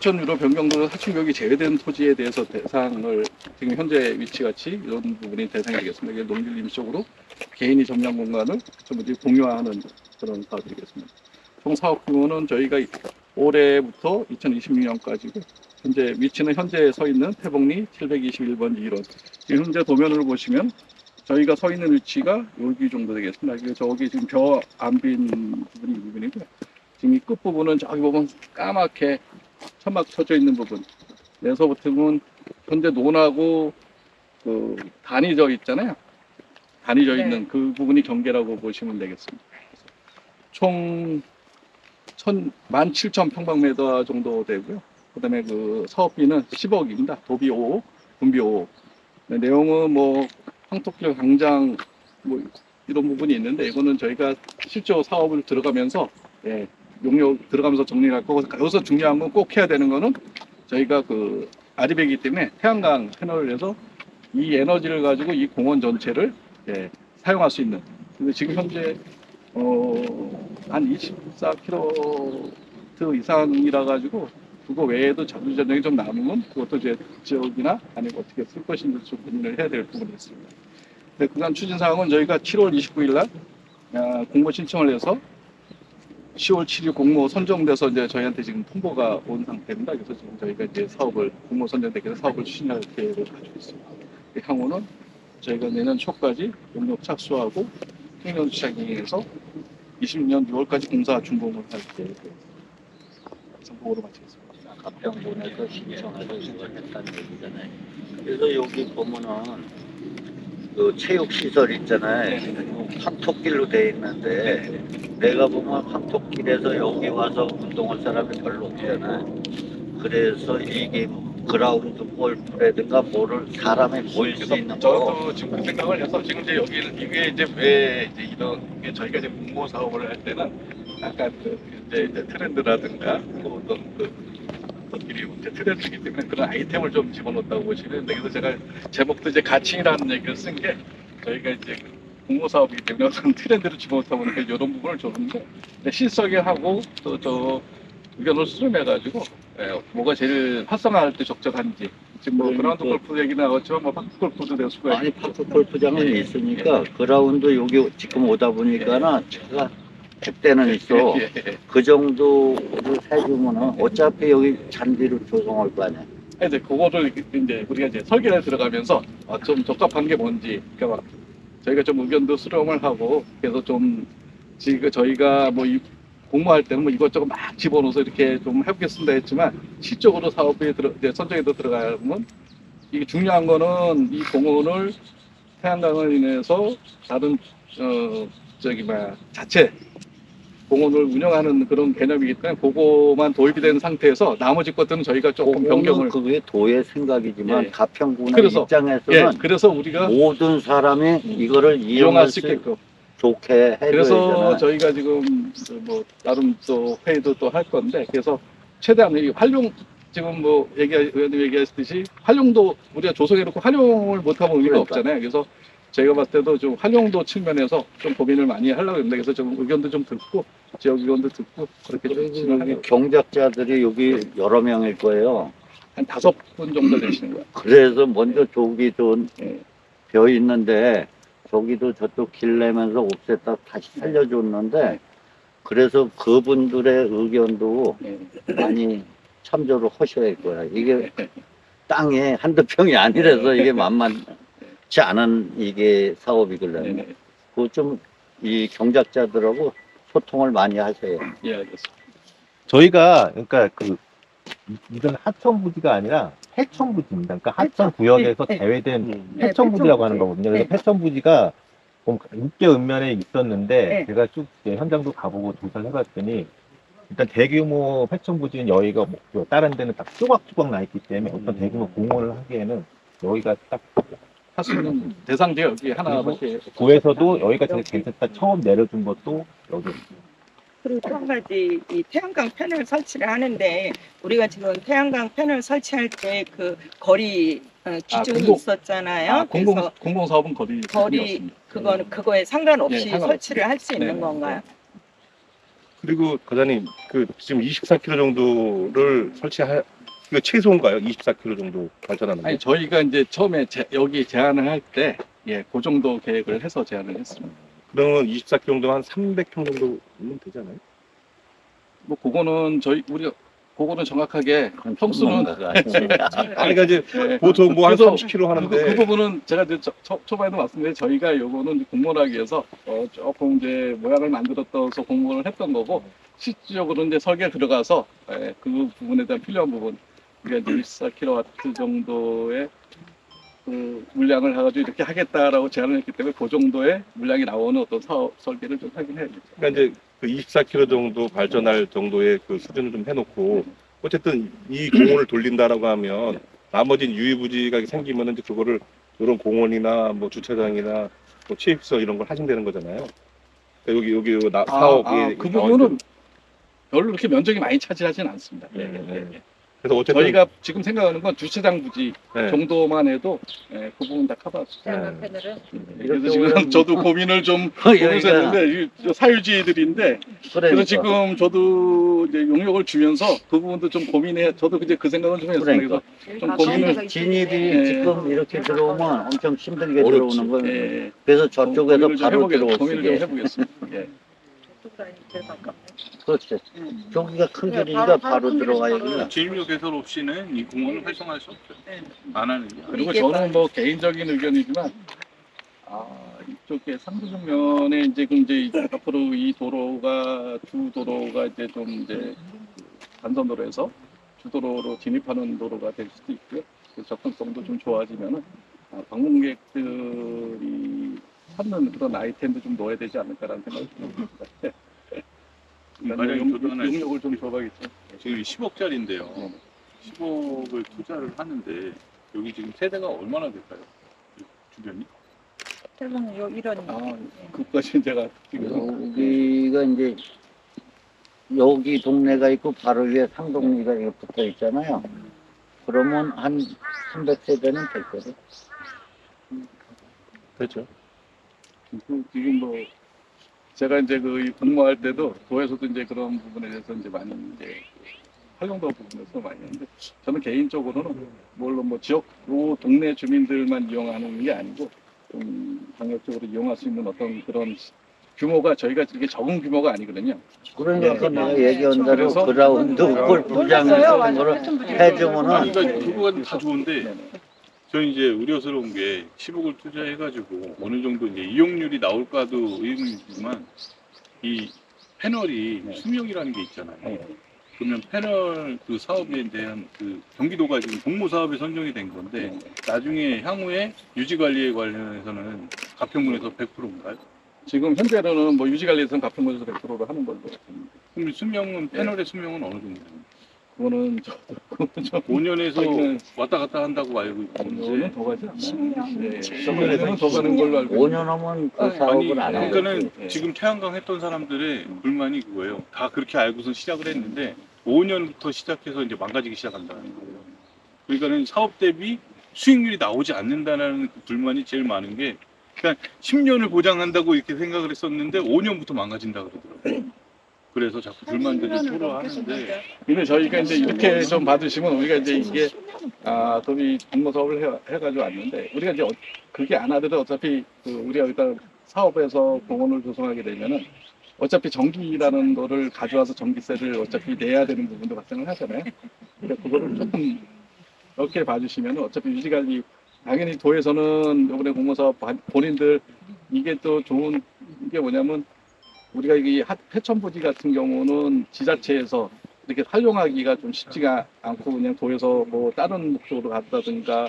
하천 유로 변경도 하천구역이 제외된 토지에 대해서 대상을 지금 현재 위치같이 이런 부분이 대상이 되겠습니다. 농길 임시적으로 개인이 점령 공간을 좀 이제 공유하는 그런 사업이겠습니다. 총 사업 규모는 저희가 올해부터 2026년까지고 현재 위치는 현재 서 있는 태봉리 721번지 1원 지금 현재 도면을 보시면 저희가 서 있는 위치가 여기 정도 되겠습니다. 저기 지금 벼 안 빈 부분이 이 부분이고요. 지금 이 끝부분은 저기 보면 까맣게 천막 쳐져 있는 부분. 여기서부터는 현재 논하고 그 단이 져 있잖아요. 단이 져 네. 있는 그 부분이 경계라고 보시면 되겠습니다. 총 천, 17,000평방미터 정도 되고요. 그 다음에 그 사업비는 10억입니다. 도비 5억, 분비 5억. 네, 내용은 뭐 황토길 광장 뭐 이런 부분이 있는데 이거는 저희가 실제 사업을 들어가면서 예, 용역 들어가면서 정리를 할 거고 여기서 중요한 건 꼭 해야 되는 거는 저희가 그 아리백이기 때문에 태양광 패널을 해서 이 에너지를 가지고 이 공원 전체를 예, 사용할 수 있는 근데 지금 현재 어, 한 24km 이상이라 가지고 그거 외에도 자주 전력이 좀 남으면 그것도 이제 지역이나 아니면 어떻게 쓸 것인지 좀 고민을 해야 될 부분이 있습니다. 네, 그간 추진 사항은 저희가 7월 29일 날 아, 공모 신청을 해서 10월 7일 공모 선정돼서 이제 저희한테 지금 통보가 온 상태입니다. 그래서 지금 저희가 이제 사업을 공모 선정되기 위해서 사업을 추진할 계획을 가지고 있습니다. 그 향후는 저희가 내년 초까지 용역 착수하고 행정 시작해서 20년 6월까지 공사 준공을 할 계획을 보고로 마치겠습니다. 가평군에서 신청해서 이걸 했다는 얘기잖아요. 그래서 여기 보면은 그 체육 시설 있잖아요. 한토길로 돼 있는데 내가 보면 한토길에서 여기 와서 운동할 사람이 별로 없잖아요. 그래서 이게 그라운드 골프라든가 뭐를 사람이 모일 수 있는 거 저도 지금 그 생각을 해서 지금 이제 여기는 이게 이제 왜 이제 이런 게 저희가 이제 공모 사업을 할 때는 약간 그 이제, 이제 트렌드라든가 뭐 어떤 그 것들이 이제 트렌드이기 때문에 그런 아이템을 좀 집어넣었다고 보시는데 그래서 제가 제목도 이제 가칭이라는 얘기를 쓴 게 저희가 이제 공모 사업이기 때문에 어떤 트렌드를 집어넣다 보니까 이런 부분을 줬는데 실석에 하고 또 저 의견을 수렴해가지고 예, 뭐가 제일 활성화할 때 적절한지 지금 뭐 그러니까. 그라운드 골프 얘기 나왔지만 뭐 파크 골프도 될 수가 아니 파크 골프장은 예, 있으니까 그라운드 여기 지금 오다 보니까는 제가 택대는 있어. 예, 예. 그 정도를 해주면은 어차피 여기 잔디를 조성할 거 아니야. 이제 그거를 이제 우리가 이제 설계를 들어가면서 어, 좀 적합한 게 뭔지 그러니까 막 저희가 좀 의견도 수렴을 하고 그래서 좀 지금 저희가 뭐 이 공모할 때는 뭐 이것저것 막 집어넣어서 이렇게 좀 해보겠습니다 했지만 실적으로 사업에 들어 이제 선정에도 들어가면 이게 중요한 거는 이 공원을 태양광을 인해서 다른 어 저기 뭐야 자체 공원을 운영하는 그런 개념이기 때문에 그거만 도입이 된 상태에서 나머지 것들은 저희가 조금 변경을 그게 도의 생각이지만 예. 가평군의 그래서, 입장에서는 예, 그래서 우리가 모든 사람이 이거를 이용할 수수 있게끔. 좋게 해줘야 그래서. 저희가 지금 뭐 나름 또 회의도 또 할 건데 그래서 최대한 이 활용 지금 뭐 얘기 의원님 얘기하셨듯이 활용도 우리가 조성해놓고 활용을 못하면 의미가 그러니까. 없잖아요. 그래서 저희가 봤을 때도 좀 활용도 측면에서 좀 고민을 많이 하려고 했는데 그래서 좀 의견도 좀 듣고 지역 의견도 듣고 그렇게 좀 진행하려고 경작자들이 여기 여러 명일 거예요. 한 다섯 분 정도 되시는 거예요. 그래서 먼저 저기 좀 예. 벼 있는데 저기도 저쪽 길 내면서 없앴다 다시 살려줬는데 그래서 그분들의 의견도 예. 많이 참조를 하셔야 할 거야. 이게 땅에 한두 평이 아니라서 이게 만만 치 않은 이게 사업이길래 네네. 그좀이 경작자들하고 소통을 많이 하셔요. 예, 알겠습니다. 저희가 그러니까 그 이- 이건 하천 부지가 아니라 해천 부지입니다. 그러니까 하천 구역에서 네, 네. 제외된 네, 해천 부지라고. 하는 거거든요. 그래서 네. 해천 부지가 좀 육계 읍면에 있었는데 네. 제가 쭉 이제 현장도 가보고 조사를 해봤더니 일단 대규모 해천 부지는 여기가 뭐 다른 데는 딱 조각조각 나 있기 때문에 어떤 대규모 공원을 하기에는 여기가 딱 할수 있는 대상 지역이 하나밖에 구에서도 여기가 제일 괜찮다 처음 내려준 것도 여기 그리고 또 한 가지 이 태양광 패널 설치를 하는데 우리가 지금 태양광 패널 설치할 때 그 거리 어, 기준이 공공- 있었잖아요. 아, 공공 그래서 공공 사업은 거리 거리 기준이었습니다. 그거는 그거에 상관없이 예, 상관없이. 설치를 할 수 있는 네, 건가요? 그리고 과장님 그 지금 24km 정도를 설치할 이거 최소인가요? 24km 정도 발전하는 게? 아니 저희가 이제 처음에 제- 여기 제안을 할 때 예, 그 정도 계획을 해서 제안을 했습니다. 그러면 24km 정도면 한 300평 정도면 되잖아요. 뭐 그거는 저희 우리가 그거는 정확하게 평수는 전문가가 아니 그러니까 이제 예, 보통 뭐 한 그래서 30km 그, 하는데 그 부분은 제가 이제 초, 초, 초반에도 말씀드린 저희가 요거는 공모하기 위해서 어, 조금 이제 모양을 만들었어서 공모를 했던 거고 실질적으로 이제 설계 들어가서 예, 그 부분에 대한 필요한 부분 이제 24kW 정도의 그 물량을 해가지고 이렇게 하겠다라고 제안을 했기 때문에 그 정도의 물량이 나오는 어떤 사업 설계를 좀 하긴 해야겠죠. 그러니까 이제 그 24km 정도 발전할 정도의 그 수준을 좀 해놓고 어쨌든 이 공원을 돌린다라고 하면 나머지 유의부지가 생기면은 이제 그거를 이런 공원이나 뭐 주차장이나 뭐 취입시설 이런 걸 하신다는 거잖아요. 그러니까 여기 여기 요 나, 사업이 아, 그 부분은 별로 그렇게 면적이 많이 차지하진 않습니다. 예, 네, 예, 네. 예. 그래서 어쨌든 저희가 지금 생각하는 건 주차장 부지 네. 정도만 해도 예, 그 부분 다 커버. 네. 그래서 지금 저도 고민을 좀 여기가 보면서 했는데 이 사유지들인데 그래서 그러니까. 지금 저도 이제 용역을 주면서 그 부분도 좀 고민해. 저도 이제 그 생각을 좀 했어요. 그러니까. 그래서 좀 고민을 진입이 예. 지금 이렇게 들어오면 엄청 힘들게 어렵지. 들어오는 거예요. 예, 그래서 저쪽에서 고민을 좀 바로 해보겠, 들어올 수 고민을 좀 있게. 해보겠습니다. 예. 그렇죠. 저기가 큰 네, 길이니까 바로- 바로 바로 큰 들어가야. 돼. 진입로 개설 없이는 이 공원을 활성화할 수 없어요. 안 하는 게. 그리고 이게 저는 뭐 개인적인 의견이지만 아 이쪽에 상부정면에 이제 그 이제 이- 앞으로 이 도로가 주 도로가 이제 좀 이제 단선 도로에서 주도로로 진입하는 도로가 될 수도 있고요. 그 접근성도 좀 좋아지면은 아, 방문객들이 찾는 그런 아이템도 좀 넣어야 되지 않을까라는 생각이 듭니다. 과장님 저도 하나 용역을 좀 줘봐야겠죠. 지금 10억짜리인데요. 네. 10억을 투자를 하는데 여기 지금 세대가 얼마나 될까요? 이 주변이? 대부분 요 이런 아, 그것까지 제가 지금 여기가 이제 여기 동네가 있고 바로 위에 상동리가 이렇게 붙어 있잖아요. 그러면 한 300세대는 될 거예요. 그렇죠. 그 지금 뭐 제가 이제 그이 공모할 때도 도에서도 이제 그런 부분에 대해서 이제 많이 이제 활용도 부분에서 많이 하는데 저는 개인적으로는 물론 뭐 지역 요 동네 주민들만 이용하는 게 아니고 좀 광역적으로 이용할 수 있는 어떤 그런 규모가 저희가 이게 적은 규모가 아니거든요. 그러니까 네. 내가 얘기한 대로 그래서- 그라운드 골프장 같은 거를 해주면은 아니 그러니까 그거가 다 좋은데 네네. 저는 이제 우려스러운 게 10억을 투자해가지고 어느 정도 이제 이용률이 나올까도 의문이지만 이 패널이 네. 수명이라는 게 있잖아요. 네. 그러면 패널 그 사업에 대한 그 경기도가 지금 공모 사업에 선정이 된 건데 네. 나중에 향후에 유지 관리에 관련해서는 가평군에서 100%인가요? 지금 현재로는 뭐 유지관리에서는 가평군에서 100%로 하는 걸로. 그럼 수명은 네. 패널의 수명은 어느 정도 됩니까? 그거는 저도 그거는 좀 5년에서 저희는 왔다 갔다 한다고 알고 있는데 더 가지 않나요? 10년. 네. 10년에서 10년은 더 가는 걸로 알고 5년 있는데. 하면 그 아니, 사업을 안 해요. 그러니까는 네. 지금 태양광 했던 사람들의 불만이 그거예요. 다 그렇게 알고서 시작을 했는데 5년부터 시작해서 이제 망가지기 시작한다는 거예요. 그러니까는 사업 대비 수익률이 나오지 않는다는 그 불만이 제일 많은 게 그러니까 10년을 보장한다고 이렇게 생각을 했었는데 5년부터 망가진다 그러더라고요. 그래서 자꾸 불만들을 토로하는데 근데 저희가 이제 이렇게 좀 받으시면 우리가 이제 이게 아 도비 공모 사업을 해, 해가지고 왔는데 우리가 이제 어- 그게 안 하더라도 어차피 그 우리가 일단 사업에서 공원을 조성하게 되면은 어차피 전기라는 거를 가져와서 전기세를 어차피 내야 되는 부분도 발생을 하잖아요. 그러니까 그거를 조금 이렇게 봐주시면 어차피 유지관리 당연히 도에서는 이번에 공모사업 반- 본인들 이게 또 좋은 게 뭐냐면 우리가 이 하- 해천부지 같은 경우는 지자체에서 이렇게 활용하기가 좀 쉽지가 않고 그냥 도에서 뭐 다른 목적으로 갔다든가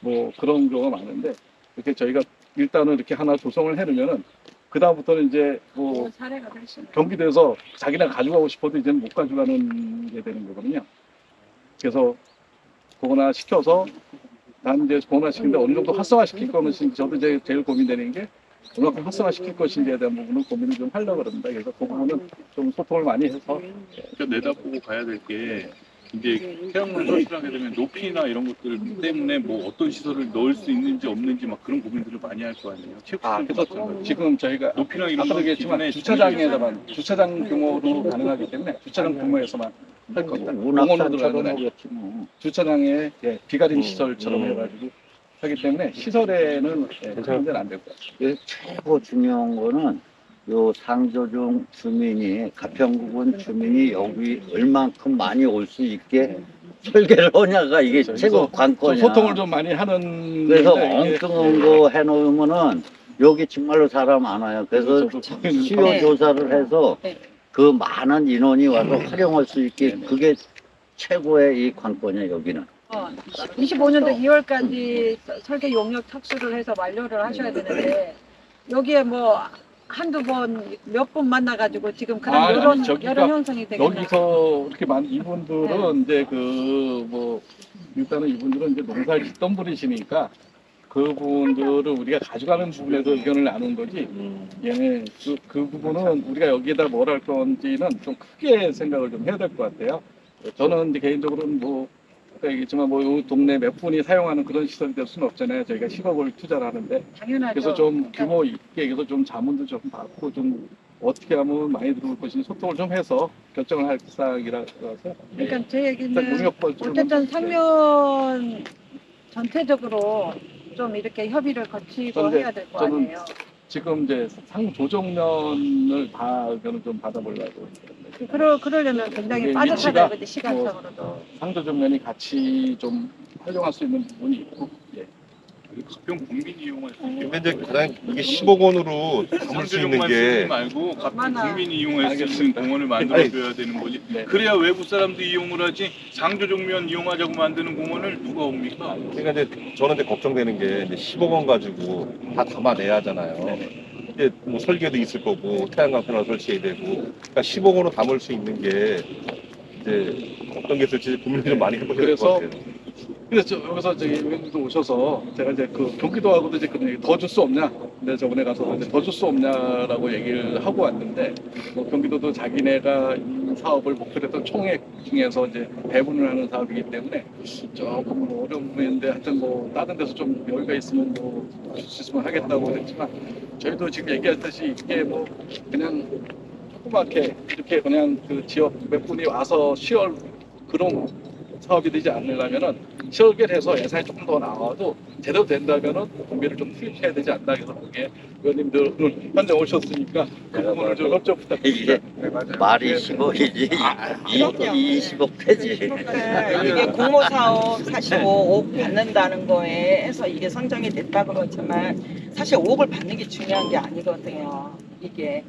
뭐 그런 경우가 많은데 이렇게 저희가 일단은 이렇게 하나 조성을 해놓으면은 그 다음부터는 이제 뭐 훨씬 경기도에서 자기네가 가져가고 싶어도 이제는 못 가져가는 게 되는 거거든요. 그래서 그거나 시켜서 난 이제 그거나 시키는데 어느 정도 활성화 시킬 거면 저도 이제 제일 고민되는 게 얼마큼 활성화 시킬 것인지에 대한 부분은 고민을 좀 하려고 그럽니다. 그래서 그 부분은 좀 소통을 많이 해서 그러니까 내다보고 가야 될게 네, 이제 태양광 설치를 하게 되면 높이나 이런 것들 때문에 뭐 어떤 시설을 넣을 수 있는지 없는지 막 그런 고민들을 많이 할 거 아니에요. 아, 그래서 같은 거. 지금 저희가 높이나 이런 아까도 거 얘기했지만 기존에 주차장에서만 주차장 규모로 가능하기 때문에 주차장 규모에서만 할 겁니다. 공원으로 문학산처럼 가는 오겠지 뭐. 주차장에 예, 비가림 음, 시설처럼 음. 해가지고 하기 때문에 시설에는 예, 그런 데는 안될 거예요. 이게 최고 중요한 거는 요 상조중 주민이 가평구군 주민이 여기 얼만큼 많이 올 수 있게 설계를 하냐가 이게 그래서 최고 좀 관건이야. 소통을 좀 많이 하는 그래서 건데 이게 엉뚱한 거 해놓으면은 여기 정말로 사람 안 와요. 그래서 수요 네. 조사를 해서 네. 그 많은 인원이 와서 활용할 수 있게. 그게 최고의 이 관건이야 여기는. 어, 25년도 2월까지 설계 용역 착수를 해서 완료를 하셔야 되는데 여기에 뭐 한두 번 몇 번 만나가지고 지금 그런 아니, 이런 저기가 이런 형성이 되겠나 여기서 이렇게 많은 이분들은 네. 이제 그 뭐 일단은 이분들은 이제 농사를 짓던 분이시니까 그분들을 우리가 가져가는 부분에서 의견을 나눈 거지 얘네 그, 그 부분은 우리가 여기에다 뭘 할 건지는 좀 크게 생각을 좀 해야 될 것 같아요. 저는 이제 개인적으로는 뭐 아까 얘기했지만 뭐 이 동네 몇 분이 사용하는 그런 시설이 될 수는 없잖아요. 저희가 10억을 투자를 하는데 당연하죠. 그래서 좀 규모 있게 그래서 좀 자문도 좀 받고 좀 어떻게 하면 많이 들어올 것인지 소통을 좀 해서 결정을 할 사항이라서 그러니까 제 일단 얘기는 어쨌든 상면 전체적으로 좀 이렇게 협의를 거치고 그런데 해야 될 거 저는 아니에요. 지금 이제 상 조정면을 다 의견을 좀 받아보려고 그러, 그러려면 굉장히 이게 빠듯하다 위치가 시간적으로도. 상조정면이 같이 좀 활용할 수 있는 부분이 있고 예. 가평 국민이 이용할 수 있게 근데 이제 가장 이게 10억 원으로 담을 수 있는 쓰지 게 말고 가평 얼마나- 국민이 이용할 수 있는. 공원을 만들어줘야 되는 거지. 네. 그래야 외부 사람도 이용을 하지 상조정면 이용하자고 만드는 공원을 누가 옵니까? 그러니까 이제 저는 이제 걱정되는 게 이제 10억 원 가지고 다 담아내야 하잖아요. 이제 뭐 설계도 있을 거고 태양광 패널 설치해야 되고 그러니까 10억 원으로 담을 수 있는 게 이제 어떤 게 있을지 고민을 좀 많이 해보셔야 될 것 그래서 같아요. 그래서 저- 여기서 저기 의원님도 오셔서 제가 이제 그 경기도하고도 이제 그런 얘기 더 줄 수 없냐? 근데 저번에 가서 이제 더 줄 수 없냐라고 얘기를 하고 왔는데 뭐 경기도도 자기네가 이 사업을 목표로 했던 총액 중에서 이제 배분을 하는 사업이기 때문에 조금 뭐 어려운 부분인데 하여튼 뭐 다른 데서 좀 여유가 있으면 뭐 줄 수 있으면 하겠다고 했지만 저희도 지금 얘기했듯이 이게 뭐 그냥 조그맣게 이렇게 그냥 그 지역 몇 분이 와서 시월 그런 사업이 되지 않으려면은 설계를 해서 예산이 조금 더 나와도 제대로 된다면은 공비를 좀 투입해야 되지 않나 그래서 그게 의원님들 오늘 현장 오셨으니까 그 부분을 좀 협조 이게 부탁드립니다. 말이 10억이지 그럼요. 20억 되지. 그러니까 이게 공모 사업 사실 5억 받는다는 거에 해서 이게 선정이 됐다 그러지만 사실 5억을 받는 게 중요한 게 아니거든요. 이게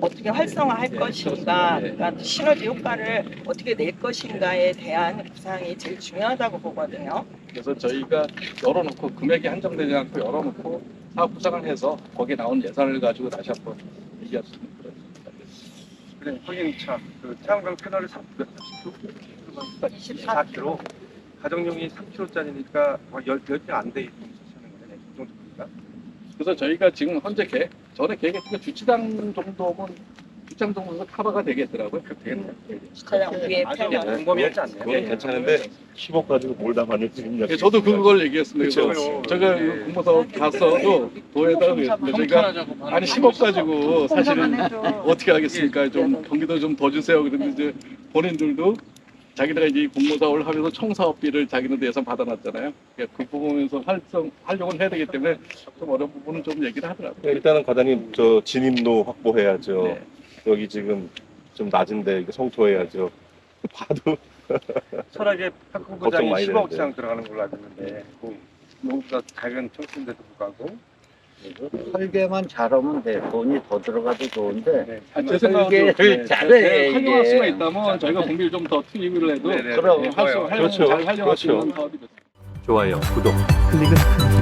어떻게 활성화할 네, 것인가, 그렇습니다. 그러니까 시너지 효과를 어떻게 낼 것인가에 대한 구상이 제일 중요하다고 보거든요. 그래서 저희가 열어놓고 금액이 한정되지 않고 열어놓고 사업 구상을 해서 거기에 나온 예산을 가지고 다시 한번 얘기할 수 있는 그런 그래, 확인차. 그 태양광 패널이 3, 24kg. 가정용이 3kg짜리니까 10개 안 돼 있는 거네. 그 정도입니까? 그래서 저희가 지금 현재 계획, 전에 계획했던 주차장 정도면 주차장 정도면 커버가 되겠더라고요. 그렇게 되겠네요. 주차장 위에 아주 패널. 광범위하지 않네요. 그건 괜찮은데 10억 가지고 뭘 담았는지 지금 예, 저도 그걸 얘기했습니다. 그쵸. 그래서 제가 그 공모사업 갔어도 도에다가 그랬는데 저희가 평탄화 작업하는 아니 10억 가지고 사실은 어떻게 하겠습니까? 좀 경기도 좀 더 주세요. 그런데 이제 본인들도 자기네가 이제 이 공모사업을 하면서 총사업비를 자기네도 예산 받아놨잖아요. 그러니까 그 부분에서 활성 활용을 해야 되기 때문에 좀 어려운 부분은 좀 얘기를 하더라고요. 일단은 과장님 저 진입로 확보해야죠. 네. 여기 지금 좀 낮은데 이거 성토해야죠. 봐도 철학의 많이 10억 되는데. 이상 들어가는 걸로 알고 있는데 그 너무보다 작은 청춘인데도 불구하고 설계만 잘하면 돼. 돈이 더 들어가도 좋은데 네. 아, 제 생각은 설계를 잘해, 활용할 이게. 수가 있다면 저희가 공비를 좀 더 투입을 해도 네 네. 그럼 예, 활용, 활용 그렇죠. 잘 활용할 수 그렇죠. 있는 사업이 됐습니다. 좋아요, 구독, 클릭은 큰